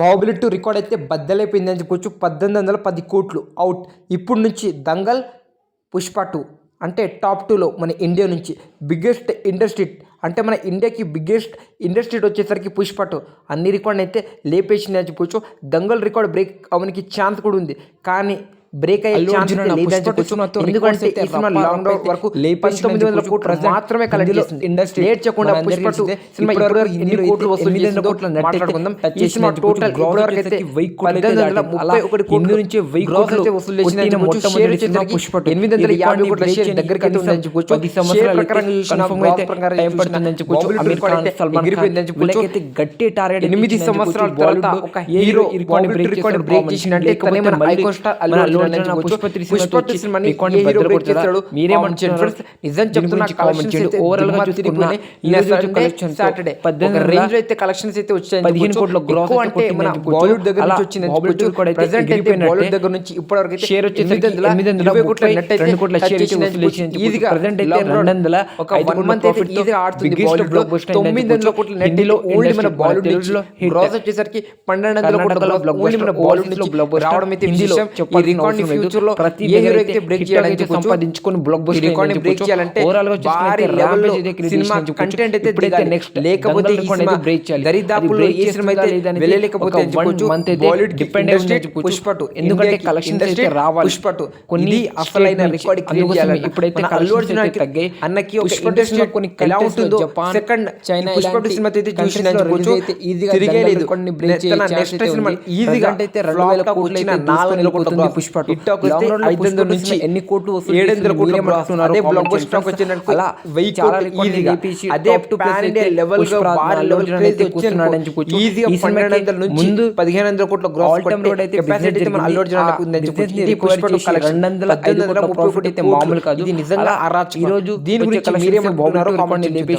Baahubali two record అయితే బద్దలైపోయిందని చెప్పుకోవచ్చు పద్దెనిమిది వందల పది కోట్లు అవుట్. ఇప్పుడు నుంచి దంగల్ పుష్ప టూ అంటే టాప్ టూలో మన ఇండియా నుంచి బిగ్గెస్ట్ ఇండస్ట్రీ అంటే మన ఇండియాకి బిగ్గెస్ట్ ఇండస్ట్రీ వచ్చేసరికి పుష్ప టూ. అన్ని రికార్డ్ అయితే లేపేసింది అని చెప్పొచ్చు. దంగల్ రికార్డ్ బ్రేక్ అవనికి ఛాన్స్ కూడా ఉంది. కానీ బ్రేక్ అయ్యే ఛాన్స్ ఎందుకంటే ఈ సినిమా లాంగ్ రప్ప వరకు పంతొమ్మిది వందల. కోట్లు మాత్రమే కలెక్ట్ చేసింది industry లేట్ చేయకుండా పుష్ప టూ. సినిమా ఇప్పటివరకు ఎన్ని కోట్లు వందల చేసిందో కోట్ల ఈ సినిమా టోటల్. ఇప్పటివరకు అయితే కోట్లు అయితే పద్దెనిమిది వందల దాటింది. ముప్పై అలా ఒకటి హిందీ కోట్లు నుంచి వెయ్యి గ్రాస్ కోట్లు అయితే వసూలు షేర్ పుష్ప. ఎనిమిది వందల యాభై కోట్ల షేర్ దగ్గరికి అయితే ఉందని పది సంవత్సరాలు ప్రకారం అయితే టైం పడుతుందని. బాహుబలి అమీర్ ఖాన్, సల్మాన్ గట్టి టార్గెట్ ఎనిమిది సంవత్సరాల తర్వాత ఒక హీరో రికార్డ్ బ్రేక్ చేసినంటే తనే మన అల్లు నిజం చెప్తున్నా రోజు అయితే కలెక్షన్స్ అయితే పదిహేను. కోట్ల అంటే మన చెప్పొచ్చు. బాలీవుడ్ దగ్గర నుంచి వచ్చిందని బాలీవుడ్. కూడా అయితే దగ్గర నుంచి ఇప్పటివరకు అయితే షేర్ వచ్చేసరికి ఎనిమిది కోట్ల నెట్ అయితే రెండు షేర్ ఈజీగా అయితే రెండు వందల ఒక వన్ మంత్ అయితే ఈజీగా ఆడుతుంది బాలీవుడ్లో blockbuster తొమ్మిది అయిందని వందల కోట్ల నెట్ హిందీలో ఓన్లీ మన industry బాలీవుడ్ వచ్చేసరికి పన్నెండు వందల కోట్ల ఓన్లీ మన లో నుంచి blockbuster, రావడం అయితే. ఈ రికార్డ్. ఫ్యూచర్లో ప్రతి బ్రేక్ చేయాలని. సంపాదించుకొని రికార్డ్ అయిందని బ్రేక్. చేయాలంటే Overall గా భారీ సినిమా. కంటెంట్ అయితే దిగాలి. next లేకపోతే ఈ సినిమా break చేయాలి. దరిదాపుల్లో ఏ సినిమా అయితే వెళ్ళలేకపోతే month అయితే బాలీవుడ్ depend అయి ఉందని చెప్పొచ్చు. పుష్ప టూ ఎందుకంటే industry అయితే రావాలి. పుష్ప టూ కొన్ని అసలైన రికార్డ్ అందుకోసమే ఇప్పుడైతే అల్లు అర్జున్ తగ్గాయి. అన్నకి ఒక ఇండస్ట్రీ కొన్ని ఎలా ఉంటుందో సెకండ్ చైనా పుష్ప టూ ఇలాంటి సినిమా అయితే చూసిన తిరిగే లేదు break చేసే chance నెక్స్ట్ సినిమా. ఈజీగా అయితే రెండు వేల కోట్లు నాలుగు కోట్ల దూసుకొని టూ. ఐదు వందల టూ నుంచి ఎన్ని కోట్లు ఏడు వందల కోట్లు. అదే బ్లాక్. బస్టర్ వచ్చిందనుకో అలా వెయ్యి కోట్లు ఈజీగా అదే అయితే ఇండియా లెవెల్ లెవెల్ అయితే కూర్చున్నాడని చెప్పొచ్చు. ఈజీగా పన్నెండు వందల నుంచి ముందు పదిహేను వందల కోట్ల road అయితే కెపాసిటీ అయితే మన అల్లు అర్జున్ జరిగింది. అన్నకు ఉందని ఆ చెప్పొచ్చు business ని ఇది పుష్ప recover టూ చేసి collection. రెండు వందల ఐదు వందల ఒకటి అయితే. మామూలు కాదు. ఇది నిజంగా అలా అరాచకం ఈ రోజు దీని గురించి బాగుంటుంది. కామెంట్ చేయండి